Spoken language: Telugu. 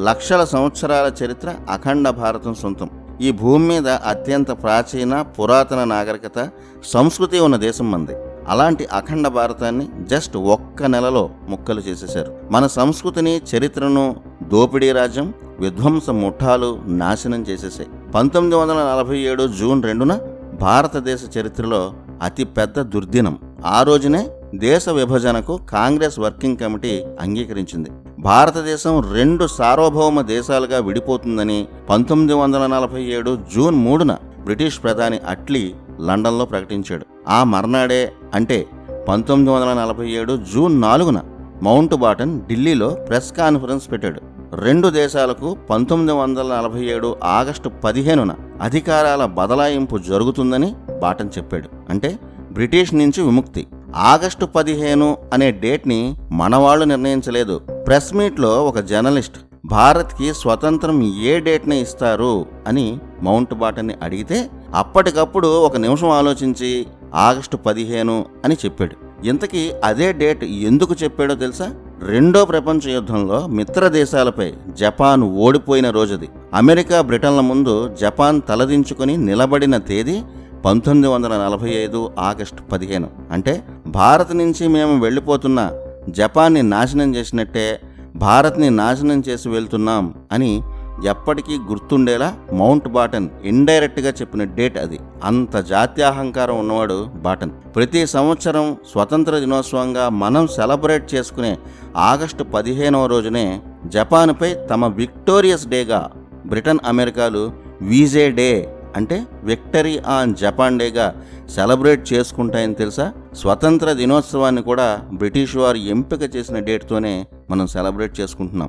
లక్షల సంవత్సరాల చరిత్ర అఖండ భారతం సొంతం. ఈ భూమి మీద అత్యంత ప్రాచీన పురాతన నాగరికత సంస్కృతి ఉన్న దేశం మంది. అలాంటి అఖండ భారతాన్ని జస్ట్ ఒక్క నెలలో ముక్కలు చేసేశారు. మన సంస్కృతిని చరిత్రను దోపిడీ రాజ్యం విధ్వంస ముఠాలు నాశనం చేసేసాయి. పంతొమ్మిది వందల నలభై ఏడు జూన్ రెండున భారతదేశ చరిత్రలో అతి పెద్ద దుర్దినం. ఆ రోజునే దేశ విభజనకు కాంగ్రెస్ వర్కింగ్ కమిటీ అంగీకరించింది. భారతదేశం రెండు సార్వభౌమ దేశాలుగా విడిపోతుందని పంతొమ్మిది వందల నలభై ఏడు జూన్ మూడున బ్రిటిష్ ప్రధాని అట్లీ లండన్లో ప్రకటించాడు. ఆ మర్నాడే అంటే పంతొమ్మిది వందల నలభై ఏడు జూన్ నాలుగున మౌంట్ బాటన్ ఢిల్లీలో ప్రెస్ కాన్ఫరెన్స్ పెట్టాడు. రెండు దేశాలకు పంతొమ్మిది వందల నలభై ఏడు ఆగస్టు పదిహేనున అధికారాల బదలాయింపు జరుగుతుందని బాటన్ చెప్పాడు. అంటే బ్రిటిష్ నుంచి విముక్తి. ఆగస్టు పదిహేను అనే డేట్ని మనవాళ్ళు నిర్ణయించలేదు. ప్రెస్ మీట్లో ఒక జర్నలిస్ట్ భారత్కి స్వతంత్రం ఏ డేట్ని ఇస్తారు? అని మౌంట్ బాటన్ని అడిగితే అప్పటికప్పుడు ఒక నిమిషం ఆలోచించి ఆగస్టు పదిహేను అని చెప్పాడు. ఇంతకీ అదే డేట్ ఎందుకు చెప్పాడో తెలుసా? రెండో ప్రపంచ యుద్ధంలో మిత్ర దేశాలపై జపాన్ ఓడిపోయిన రోజుది. అమెరికా బ్రిటన్ల ముందు జపాన్ తలదించుకుని నిలబడిన తేదీ పంతొమ్మిది వందల నలభై ఐదు ఆగస్టు పదిహేను. అంటే భారత్ నుంచి మేము వెళ్ళిపోతున్న జపాన్ని నాశనం చేసినట్టే భారత్ని నాశనం చేసి వెళ్తున్నాం అని ఎప్పటికీ గుర్తుండేలా మౌంట్ బాటన్ ఇండైరెక్ట్గా చెప్పిన డేట్ అది. అంత జాత్యాహంకారం ఉన్నవాడు బాటన్. ప్రతి సంవత్సరం స్వతంత్ర దినోత్సవంగా మనం సెలబ్రేట్ చేసుకునే ఆగస్టు పదిహేనవ రోజునే జపాన్పై తమ విక్టోరియస్ డేగా బ్రిటన్ అమెరికాలు వీజే డే అంటే విక్టరీ ఆన్ జపాన్ డేగా సెలబ్రేట్ చేసుకుంటాయని తెలుసా? స్వతంత్ర దినోత్సవాన్ని కూడా బ్రిటిష్ వారు ఎంపిక చేసిన డేట్తోనే మనం సెలబ్రేట్ చేసుకుంటున్నాం.